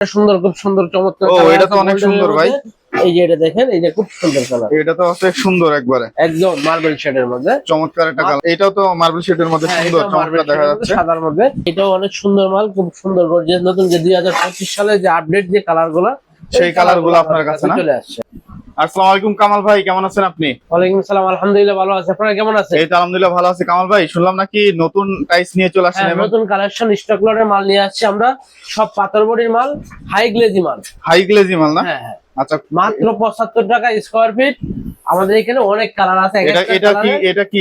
সুন্দর খুব সুন্দর চমৎকার ও, এটা তো অনেক সুন্দর ভাই। এই যে এটা দেখেন এই যে খুব সুন্দর কালার এটা তো অনেক সুন্দর একবারে। একদম মার্বেল শেডের মধ্যে। চমৎকার একটা কালার এটাও তো মার্বেল শেডের মধ্যে হ্যাঁ, সুন্দর চমৎকার দেখা এর যাচ্ছে। সাদার মধ্যে। এটাও অনেক সুন্দর মাল খুব সুন্দর গর্জিয়াস। নতুন যে দুই হাজার পঁচিশ সালে যে আপডেট যে কালারগুলা সেই কালারগুলো আপনার কাছে চলে আসছে। আসসালামু আলাইকুম কামাল ভাই কেমন আছেন আপনি? ওয়ালাইকুম সালাম আলহামদুলিল্লাহ ভালো আছে। আপনারা কেমন আছেন? এই তো আলহামদুলিল্লাহ ভালো আছি। কামাল ভাই শুনলাম নাকি নতুন টাইস নিয়ে চলে আসছেন হ্যাঁ, নতুন কালেকশন স্টক লটের মাল নিয়ে আসছি আমরা। সব পাথর বডির মাল হাই গ্লেজি মাল। হাই গ্লেজি মাল না? হ্যাঁ হ্যাঁ। আচ্ছা। মাত্র পঁচাত্তর টাকা স্কোয়ার ফিট আমাদের এখানে অনেক কালার আছে এটা এটা কি এটা কি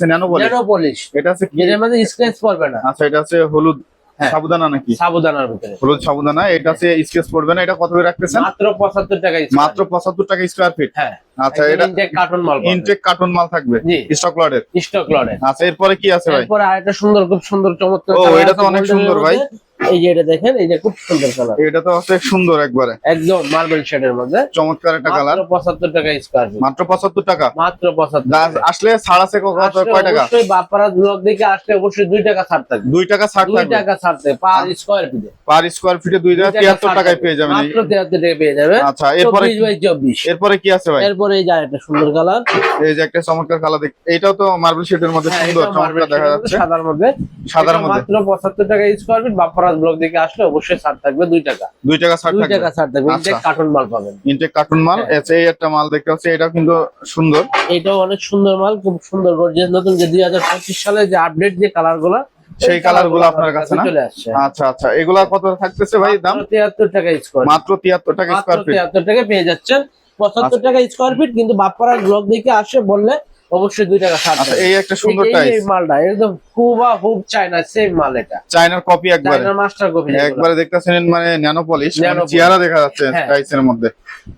ন্যানো বলে ন্যানো পলিশ এটা আছে কি? যেটার মধ্যে স্ক্র্যাচ পড়বে না। আচ্ছা এটা আছে হলুদ। সাবুদানা নাকি? সাবুদানার ভিতরে। হলুদ সাবুদানা এটা সে স্কেচ পড়বে না এটা কত করে রাখতেছেন? মাত্র পঁচাত্তর টাকা মাত্র পঁচাত্তর টাকা স্কোয়ার ফিট হ্যাঁ। আচ্ছা এটা কার্টুন মাল ইনটেক কার্টুন মাল থাকবে স্টক লটের স্টক লটের আচ্ছা এরপরে কি আছে ভাই? এরপরে আরেকটা সুন্দর খুব সুন্দর চমৎকার ও, এটা তো অনেক সুন্দর ভাই। এই যে এটা দেখেন এই যে খুব সুন্দর কালার এটা তো সুন্দর একবারে। একদম মার্বেল শেডের মধ্যে। চমৎকার একটা কালার মাত্র পঁচাত্তর টাকা স্কোয়ার ফিট মাত্র পঁচাত্তর টাকা? মাত্র পঁচাত্তর দা- আসলে ছাড় আছে ক- কত আসলে কয় টাকা? অবশ্যই বাপারা ব্লক দিকে আসলে অবশ্যই দুই টাকা ছাড় থাকবে। দুই টাকা ছাড় দুই থাকবে। টাকা ছাড় থাকবে পার স্কোয়ার ফিটে পার স্কোয়ার ফিটে দুই টাকা তিয়াত্তর টাকায় পেয়ে যাবেন। মাত্র পেয়ে যাবে। আচ্ছা এরপরে চব্বিশ বাই চব্বিশ। এরপরে কি আছে ভাই? এরপরে এই যে একটা সুন্দর কালার এই যে একটা চমৎকার কালার দেখ এটাও তো মার্বেল শেডের মধ্যে সুন্দর চমৎকার দেখা যাচ্ছে। সাদার মধ্যে। সাদার মধ্যে। মাত্র পঁচাত্তর টাকা স্কোয়ার ফিট ব্লক দিকে আসলে অবশ্যই ছাড় থাকবে দুই টাকা। দুই টাকা ছাড় থাকবে? টাকা ছাড় থাকবে আচ্ছা। ইনটেক কার্টুন মাল পাবেন। ইনটেক কার্টুন মাল হ্যাঁ। এই একটা মাল দেখতে পাচ্ছি এটাও কিন্তু সুন্দর। এটাও অনেক সুন্দর মাল খুব সুন্দর গর্জিয়াস নতুন যে দুই হাজার পঁচিশ সালে যে আপডেট যে কালারগুলা সেই colour গুলো আপনার কাছে না? আচ্ছা আচ্ছা। এগুলা কত থাকতেছে ভাই দাম? তিয়াত্তর টাকা স্কোয়ার মাত্র তিয়াত্তর টাকা মাত্র স্কোয়ার ফিট তিয়াত্তর টাকা পেয়ে যাচ্ছেন। পঁচাত্তর আচ্ছা। টাকা স্কোয়ার ফিট কিন্তু বাপ্পারার ব্লক দিকে আসে বললে অবশ্যই দুই টাকা ছাড় আচ্ছা এই একটা সুন্দর এই- এই মালটা একদম হুবা হুব চায়না সেম মাল এটা চায়নার কপি একবারে চায়নার মাস্টার কপি একবারে দেখতেছেন মানে ন্যানো পলিশ polish। চেহারা দেখা যাচ্ছে হ্যাঁ। টাইসের মধ্যে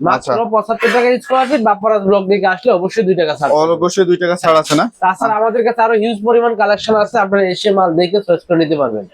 মাত্র আচ্ছা। পঁচাত্তর টাকা স্কোয়ার ফিট বাপ্পারাজ ব্লক দিকে আসলে অবশ্যই দুই টাকা ছাড়। অবশ্যই দুই টাকা ছাড় আছে না তাছাড়া আমাদের কাছে আরও হিউজ পরিমাণ কালেকশন আছে আপনারা এসে মাল দেখে চয়েস করে নিতে পারবেন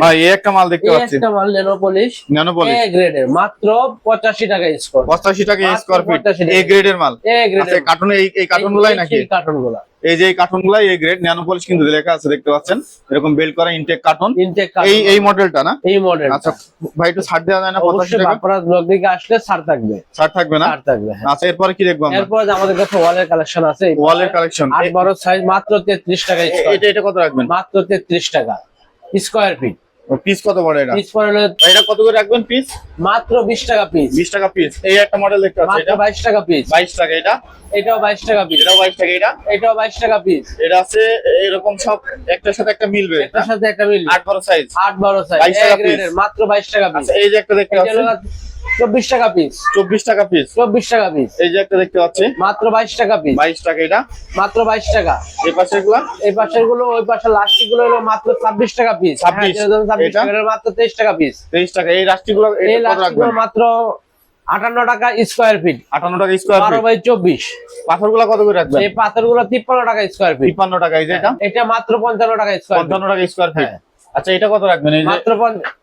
ভাই এই একটা মাল দেখতে এই পাচ্ছি। একটা মাল nano polish nano polish A গ্রেডের মাত্র পঁচাশি টাকা স্কোয়ার পঁচাশি টাকা মাত্র স্কোয়ার ফিট 85। এ গ্রেডের মাল। এ আচ্ছা গ্রেডের কার্টুন এই এই কার্টুন গুলাই নাকি? কার্টুনগুলা এই যে এই কার্টুন গুলাই এ গ্রেড ন্যানো পলিশ কিন্তু লেখা আছে দেখতে পাচ্ছেন। এরকম বেল্ট করা ইনটেক কার্টুন ইনটেক এই এই মডেলটা না? এই মডেল আচ্ছা ভাই একটু ছাড় দেওয়া যায় না? পঁচাশি অবশ্যই টাকা? বাপ্পারাজ ব্লক দিকে আসলে ছাড় থাকবে। ছাড় থাকবে না? ছাড় থাকবে হ্যাঁ। আচ্ছা এরপরে কি দেখব আমরা? এরপর আমাদের কাছে ওয়ালের কালেকশন আছে এই ওয়ালের কালেকশন আট বারো সাইজ মাত্র তেত্রিশ টাকা এটা এটা কত রাখবেন? মাত্র তেত্রিশ টাকা। স্কোয়ার ফিট পিস কত বড় এটা? পিস পড়ে এটা কত করে রাখবেন পিস মাত্র বিশ টাকা পিস বিশ টাকা পিস এই একটা মডেল দেখতে আছে এটা। বাইশ টাকা পিস বাইশ টাকা এটা। এটাও বাইশ টাকা পিস এটাও বাইশ টাকা এটা। এটাও বাইশ টাকা পিস এটা আছে এরকম সব একটার সাথে একটা মিলবে। একটার সাথে একটা মিল আট বারো সাইজ আট বারো সাইজ 22 টাকা পিস মাত্র বাইশ টাকা পিস আচ্ছা এই যে একটা দেখতে হলো চব্বিশ টাকা পিস চব্বিশ টাকা পিস চব্বিশ টাকা পিস এই যে একটা দেখতে পাচ্ছি। মাত্র বাইশ টাকা পিস বাইশ টাকা এটা। মাত্র বাইশ টাকা। এই পাশে এগুলা এই পাশেরগুলো ওই পাশে লাস্টিকগুলো হলো মাত্র ছাব্বিশ টাকা পিস 26 ছাব্বিশ। এটা? মাত্র তেইশ টাকা পিস তেইশ টাকা। এই রাষ্ট্রীয়গুলো এই লাস্টিকগুলো মাত্র আটান্ন টাকা স্কোয়ার ফিট আটান্ন টাকা স্কোয়ার বারো বাই চব্বিশ। পাথরগুলা কত করে রাখবেন? এই পাথরগুলো তিপ্পান্ন টাকা স্কোয়ার ফিট তিপ্পান্ন টাকা এই যে এটা? এটা মাত্র পঞ্চান্ন টাকা স্কোয়ার ফিট পঞ্চান্ন টাকা স্কোয়ার ফিট হ্যাঁ। আচ্ছা এটা কত রাখবেন? এই মাত্র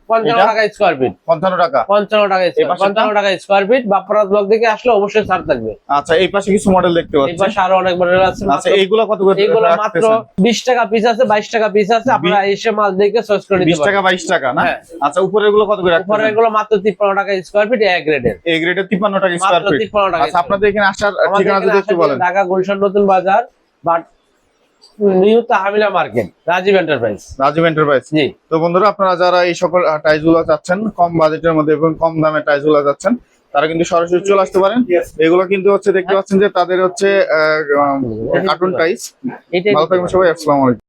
পঞ্চান্ন টাকা স্কোয়ার ফিট পঞ্চান্ন টাকা। পঞ্চান্ন টাকা? পঞ্চান্ন স্কোয়ার ফিট বাপ্পারাজ ব্লক থেকে আসলে অবশ্যই ছাড় থাকবে। আচ্ছা এই পাশে কিছু মডেল দেখতে এই পাশে আরও অনেক মডেল আছে। আচ্ছা মাত্র- কত করে এইগুলো মাত্র রাখতেছেন বিশ টাকা পিস আছে বাইশ টাকা পিস আছে। আপনারা এসে মাল দেখে চয়েস করে বিশ নিতে টাকা পারবেন বাইশ টাকা না? হ্যাঁ। আচ্ছা উপরেরগুলো কত করে এগুলো মাত্র তিপ্পান্ন টাকা স্কোয়ার ফিট এক গ্রেডের গ্রেডের টাকা স্কোয়ার মাত্র টাকা আচ্ছা আপনাদের এখানে আসার ঠিকানা যদি একটু বলেন। Dhaka Gulshan Notun Bazar but new market Rajib enterprise Rajib enterprise জি। তো বন্ধুরা আপনারা যারা এই সকল চাচ্ছেন কম বাজেটের মধ্যে এবং কম দামে চাচ্ছেন তারা কিন্তু সরাসরি চলে আসতে পারেন। এগুলো কিন্তু হচ্ছে দেখতে পাচ্ছেন যে তাদের হচ্ছে কার্টুন টাইস ভালো থাকবেন সবাই আসসালামু আলাইকুম।